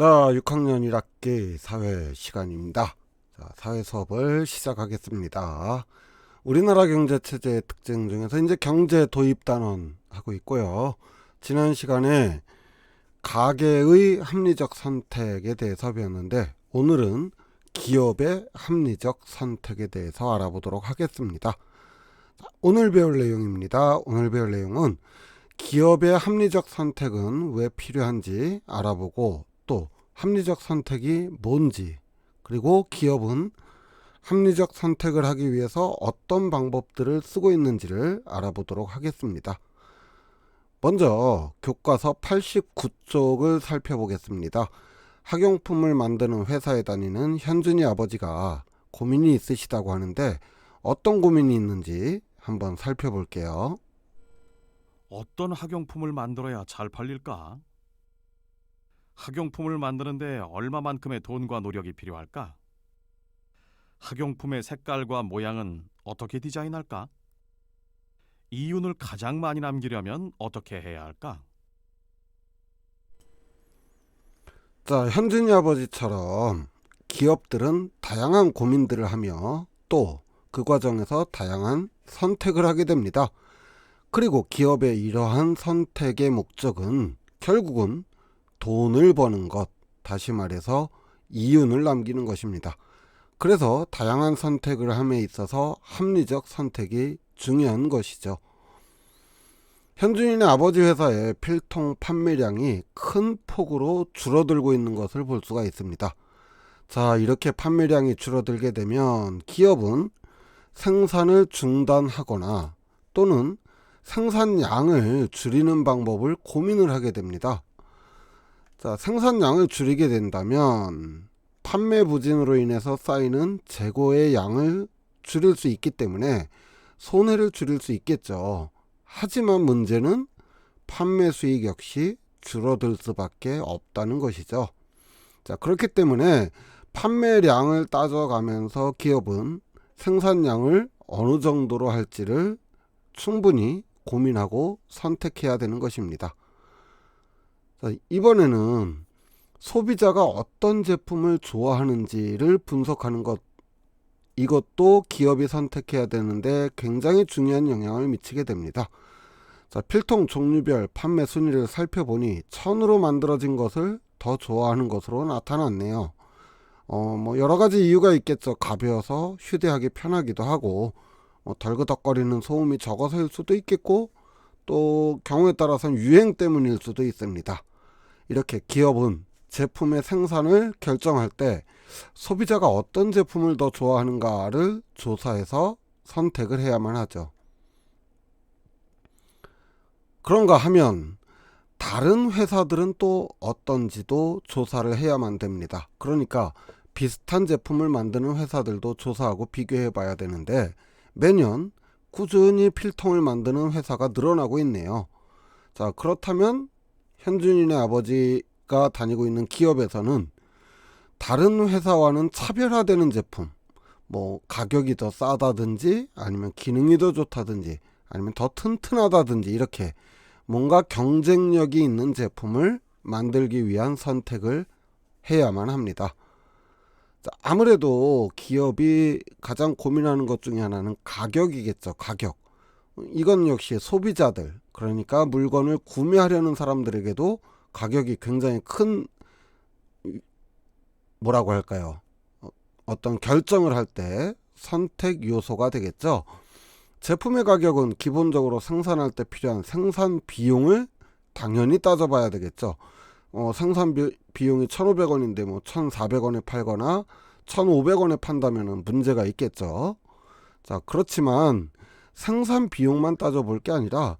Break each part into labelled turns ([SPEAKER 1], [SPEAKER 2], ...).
[SPEAKER 1] 자, 6학년 1학기 사회 시간입니다. 자, 사회 수업을 시작하겠습니다. 우리나라 경제 체제의 특징 중에서 이제 경제 도입 단원 하고 있고요. 지난 시간에 가계의 합리적 선택에 대해서 배웠는데 오늘은 기업의 합리적 선택에 대해서 알아보도록 하겠습니다. 자, 오늘 배울 내용입니다. 오늘 배울 내용은 기업의 합리적 선택은 왜 필요한지 알아보고 또 합리적 선택이 뭔지 그리고 기업은 합리적 선택을 하기 위해서 어떤 방법들을 쓰고 있는지를 알아보도록 하겠습니다. 먼저 교과서 89쪽을 살펴보겠습니다. 학용품을 만드는 회사에 다니는 현준이 아버지가 고민이 있으시다고 하는데 어떤 고민이 있는지 한번 살펴볼게요.
[SPEAKER 2] 어떤 학용품을 만들어야 잘 팔릴까? 학용품을 만드는데 얼마만큼의 돈과 노력이 필요할까? 학용품의 색깔과 모양은 어떻게 디자인할까? 이윤을 가장 많이 남기려면 어떻게 해야 할까?
[SPEAKER 1] 자, 현준이 아버지처럼 기업들은 다양한 고민들을 하며 또 그 과정에서 다양한 선택을 하게 됩니다. 그리고 기업의 이러한 선택의 목적은 결국은 돈을 버는 것, 다시 말해서 이윤을 남기는 것입니다. 그래서 다양한 선택을 함에 있어서 합리적 선택이 중요한 것이죠. 현준이네 아버지 회사의 필통 판매량이 큰 폭으로 줄어들고 있는 것을 볼 수가 있습니다. 자, 이렇게 판매량이 줄어들게 되면 기업은 생산을 중단하거나 또는 생산량을 줄이는 방법을 고민을 하게 됩니다. 자, 생산량을 줄이게 된다면 판매 부진으로 인해서 쌓이는 재고의 양을 줄일 수 있기 때문에 손해를 줄일 수 있겠죠. 하지만 문제는 판매 수익 역시 줄어들 수밖에 없다는 것이죠. 자, 그렇기 때문에 판매량을 따져가면서 기업은 생산량을 어느 정도로 할지를 충분히 고민하고 선택해야 되는 것입니다. 자, 이번에는 소비자가 어떤 제품을 좋아하는지를 분석하는 것 이것도 기업이 선택해야 되는데 굉장히 중요한 영향을 미치게 됩니다. 자, 필통 종류별 판매 순위를 살펴보니 천으로 만들어진 것을 더 좋아하는 것으로 나타났네요. 어, 뭐 여러 가지 이유가 있겠죠. 가벼워서 휴대하기 편하기도 하고 뭐 덜그덕거리는 소음이 적어서일 수도 있겠고 또 경우에 따라서는 유행 때문일 수도 있습니다. 이렇게 기업은 제품의 생산을 결정할 때 소비자가 어떤 제품을 더 좋아하는가를 조사해서 선택을 해야만 하죠. 그런가 하면 다른 회사들은 또 어떤지도 조사를 해야만 됩니다. 그러니까 비슷한 제품을 만드는 회사들도 조사하고 비교해 봐야 되는데 매년 꾸준히 필통을 만드는 회사가 늘어나고 있네요. 자, 그렇다면 현준이네 아버지가 다니고 있는 기업에서는 다른 회사와는 차별화되는 제품, 뭐 가격이 더 싸다든지 아니면 기능이 더 좋다든지 아니면 더 튼튼하다든지 이렇게 뭔가 경쟁력이 있는 제품을 만들기 위한 선택을 해야만 합니다. 자, 아무래도 기업이 가장 고민하는 것 중에 하나는 가격이겠죠. 가격. 이건 역시 소비자들, 그러니까 물건을 구매하려는 사람들에게도 가격이 굉장히 큰 뭐라고 할까요? 어, 어떤 결정을 할 때 선택 요소가 되겠죠. 제품의 가격은 기본적으로 생산할 때 필요한 생산 비용을 당연히 따져봐야 되겠죠. 어, 생산 비, 비용이 1,500원인데 뭐 1,400원에 팔거나 1,500원에 판다면은 문제가 있겠죠. 자, 그렇지만 생산 비용만 따져볼 게 아니라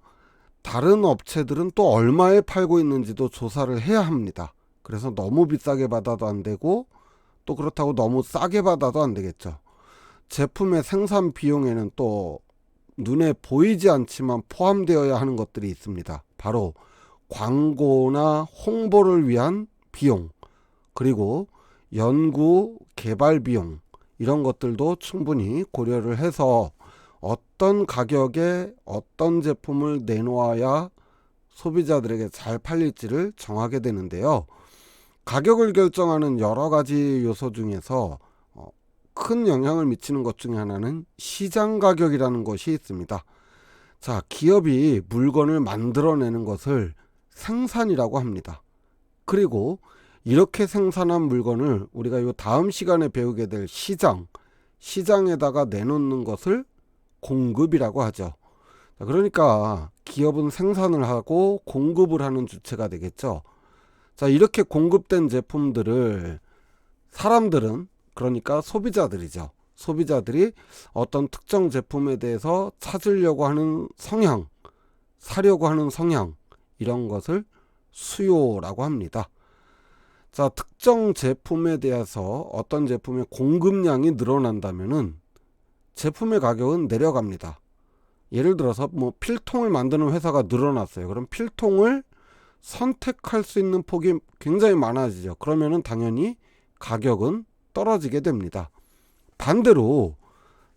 [SPEAKER 1] 다른 업체들은 또 얼마에 팔고 있는지도 조사를 해야 합니다. 그래서 너무 비싸게 받아도 안 되고 또 그렇다고 너무 싸게 받아도 안 되겠죠. 제품의 생산 비용에는 또 눈에 보이지 않지만 포함되어야 하는 것들이 있습니다. 바로 광고나 홍보를 위한 비용, 그리고 연구 개발 비용, 이런 것들도 충분히 고려를 해서 어떤 가격에 어떤 제품을 내놓아야 소비자들에게 잘 팔릴지를 정하게 되는데요. 가격을 결정하는 여러 가지 요소 중에서 어, 큰 영향을 미치는 것 중에 하나는 시장 가격이라는 것이 있습니다. 자, 기업이 물건을 만들어내는 것을 생산이라고 합니다. 그리고 이렇게 생산한 물건을 우리가 요 다음 시간에 배우게 될 시장, 시장에다가 내놓는 것을 공급이라고 하죠. 자, 그러니까 기업은 생산을 하고 공급을 하는 주체가 되겠죠. 자, 이렇게 공급된 제품들을 사람들은 그러니까 소비자들이죠. 소비자들이 어떤 특정 제품에 대해서 찾으려고 하는 성향, 사려고 하는 성향, 이런 것을 수요라고 합니다. 자, 특정 제품에 대해서 어떤 제품의 공급량이 늘어난다면은 제품의 가격은 내려갑니다. 예를 들어서 뭐 필통을 만드는 회사가 늘어났어요. 그럼 필통을 선택할 수 있는 폭이 굉장히 많아지죠. 그러면은 당연히 가격은 떨어지게 됩니다. 반대로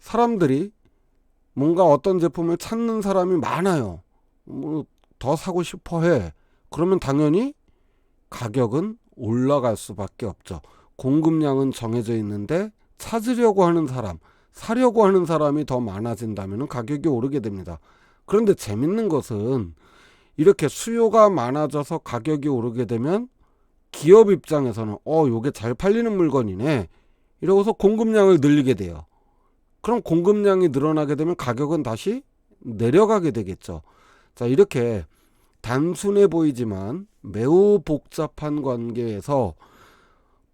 [SPEAKER 1] 사람들이 뭔가 어떤 제품을 찾는 사람이 많아요. 뭐 더 사고 싶어 해. 그러면 당연히 가격은 올라갈 수밖에 없죠. 공급량은 정해져 있는데 찾으려고 하는 사람, 사려고 하는 사람이 더 많아진다면 가격이 오르게 됩니다. 그런데 재밌는 것은 이렇게 수요가 많아져서 가격이 오르게 되면 기업 입장에서는 어, 요게 잘 팔리는 물건이네. 이러고서 공급량을 늘리게 돼요. 그럼 공급량이 늘어나게 되면 가격은 다시 내려가게 되겠죠. 자, 이렇게 단순해 보이지만 매우 복잡한 관계에서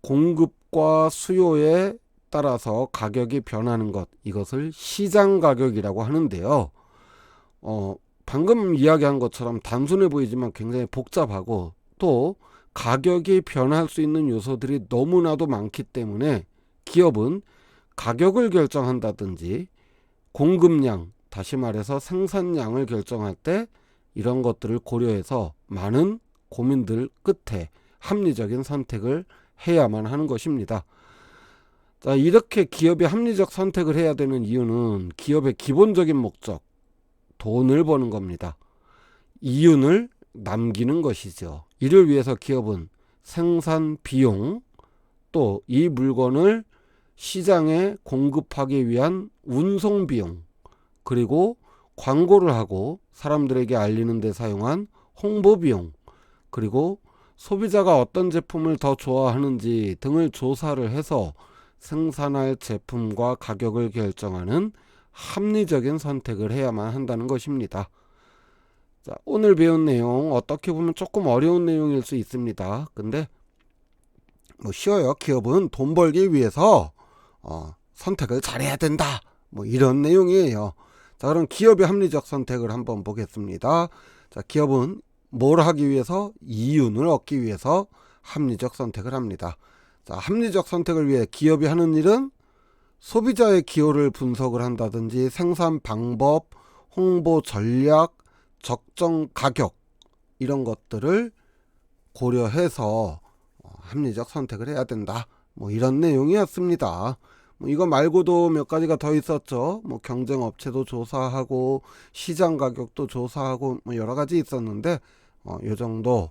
[SPEAKER 1] 공급과 수요에 따라서 가격이 변하는 것, 이것을 시장 가격이라고 하는데요. 어, 방금 이야기한 것처럼 단순해 보이지만 굉장히 복잡하고 또 가격이 변할 수 있는 요소들이 너무나도 많기 때문에 기업은 가격을 결정한다든지 공급량, 다시 말해서 생산량을 결정할 때 이런 것들을 고려해서 많은 고민들 끝에 합리적인 선택을 해야만 하는 것입니다. 자, 이렇게 기업이 합리적 선택을 해야 되는 이유는 기업의 기본적인 목적, 돈을 버는 겁니다. 이윤을 남기는 것이죠. 이를 위해서 기업은 생산 비용, 또 이 물건을 시장에 공급하기 위한 운송 비용, 그리고 광고를 하고 사람들에게 알리는 데 사용한 홍보 비용, 그리고 소비자가 어떤 제품을 더 좋아하는지 등을 조사를 해서 생산할 제품과 가격을 결정하는 합리적인 선택을 해야만 한다는 것입니다. 자, 오늘 배운 내용 어떻게 보면 조금 어려운 내용일 수 있습니다. 근데 뭐 쉬워요. 기업은 돈 벌기 위해서 어, 선택을 잘해야 된다. 뭐 이런 내용이에요. 자, 그럼 기업의 합리적 선택을 한번 보겠습니다. 자, 기업은 뭘 하기 위해서 이윤을 얻기 위해서 합리적 선택을 합니다. 자, 합리적 선택을 위해 기업이 하는 일은 소비자의 기호를 분석을 한다든지 생산 방법, 홍보 전략, 적정 가격 이런 것들을 고려해서 어, 합리적 선택을 해야 된다. 뭐 이런 내용이었습니다. 뭐 이거 말고도 몇 가지가 더 있었죠. 뭐 경쟁 업체도 조사하고 시장 가격도 조사하고 뭐 여러 가지 있었는데 어, 요 정도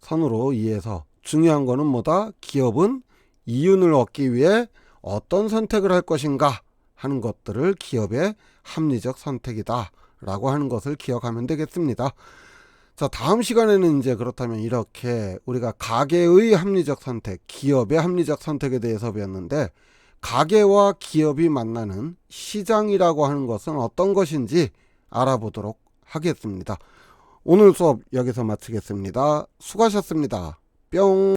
[SPEAKER 1] 선으로 이해해서 중요한 거는 뭐다? 기업은 이윤을 얻기 위해 어떤 선택을 할 것인가 하는 것들을 기업의 합리적 선택이다 라고 하는 것을 기억하면 되겠습니다. 자, 다음 시간에는 이제 그렇다면 이렇게 우리가 가계의 합리적 선택, 기업의 합리적 선택에 대해서 배웠는데 가계와 기업이 만나는 시장이라고 하는 것은 어떤 것인지 알아보도록 하겠습니다. 오늘 수업 여기서 마치겠습니다. 수고하셨습니다. 뿅.